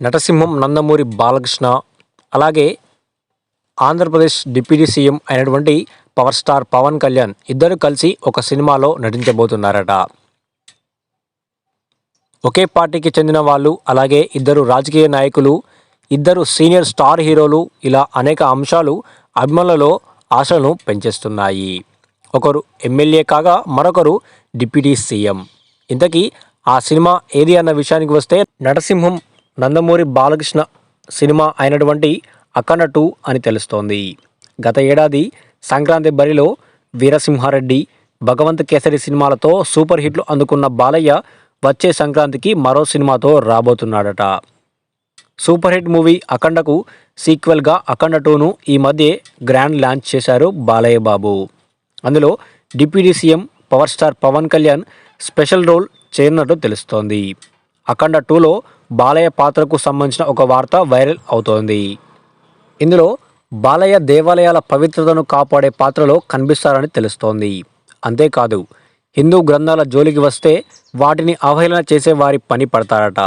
నటసింహం నందమూరి బాలకృష్ణ అలాగే Andhra Pradesh deputy CM అయినటువంటి power star Pawan Kalyan ఇద్దరు కలిసి ఒక సినిమాలో నటించబోతున్నారట. ఒకే పార్టీకి చెందిన వాళ్ళు అలాగే ఇద్దరు రాజకీయ నాయకులు ఇద్దరు సీనియర్ స్టార్ హీరోలు ఇలా అనేక అంశాలు అభిమానులలో ఆశలను పెంచేస్తున్నాయి. ఒకరు ఎమ్మెల్యే కాగా మరొకరు డిప్యూటీ సీఎం. ఇంతకీ ఆ సినిమా ఏది అన్న విషయానికి వస్తే నరసింహం నందమూరి బాలకృష్ణ సినిమా అయినటువంటి అఖండ టూ అని తెలుస్తోంది. గత ఏడాది సంక్రాంతి బరిలో వీరసింహారెడ్డి భగవంత్ కేసరి సినిమాలతో సూపర్ హిట్లు అందుకున్న బాలయ్య వచ్చే సంక్రాంతికి మరో సినిమాతో రాబోతున్నాడట. సూపర్ హిట్ మూవీ అఖండకు సీక్వెల్గా అఖండ టూను ఈ మధ్య గ్రాండ్ లాంచ్ చేశారు బాలయ్య బాబు. అందులో deputy CM power star Pawan Kalyan special role చేరినట్టు తెలుస్తోంది. అఖండ టూలో బాలయ్య పాత్రకు సంబంధించిన ఒక వార్త వైరల్ అవుతోంది. ఇందులో బాలయ్య దేవాలయాల పవిత్రతను కాపాడే పాత్రలో కనిపిస్తారని తెలుస్తోంది. అంతేకాదు హిందూ గ్రంథాల జోలికి వస్తే వాటిని అవహేళన చేసే వారి పని పడతారట.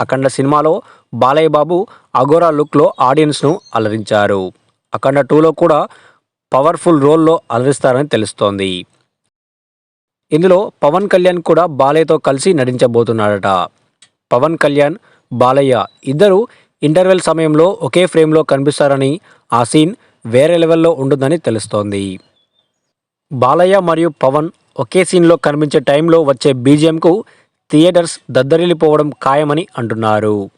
అఖండ సినిమాలో బాలయ్య బాబు అగోరా లుక్లో ఆడియన్స్ను అలరించారు. అఖండ టూలో కూడా పవర్ఫుల్ రోల్లో అలరిస్తారని తెలుస్తోంది. ఇందులో పవన్ కళ్యాణ్ కూడా బాలయ్యతో కలిసి నటించబోతున్నాడట. పవన్ కళ్యాణ్ బాలయ్య ఇద్దరు ఇంటర్వెల్ సమయంలో ఒకే ఫ్రేమ్లో కనిపిస్తారని ఆ సీన్ వేరే లెవెల్లో ఉంటుందని తెలుస్తోంది. బాలయ్య మరియు పవన్ ఒకే సీన్లో కనిపించే టైంలో వచ్చే బీజిఎంకు థియేటర్స్ దద్దరిల్లిపోవడం ఖాయమని అంటున్నారు.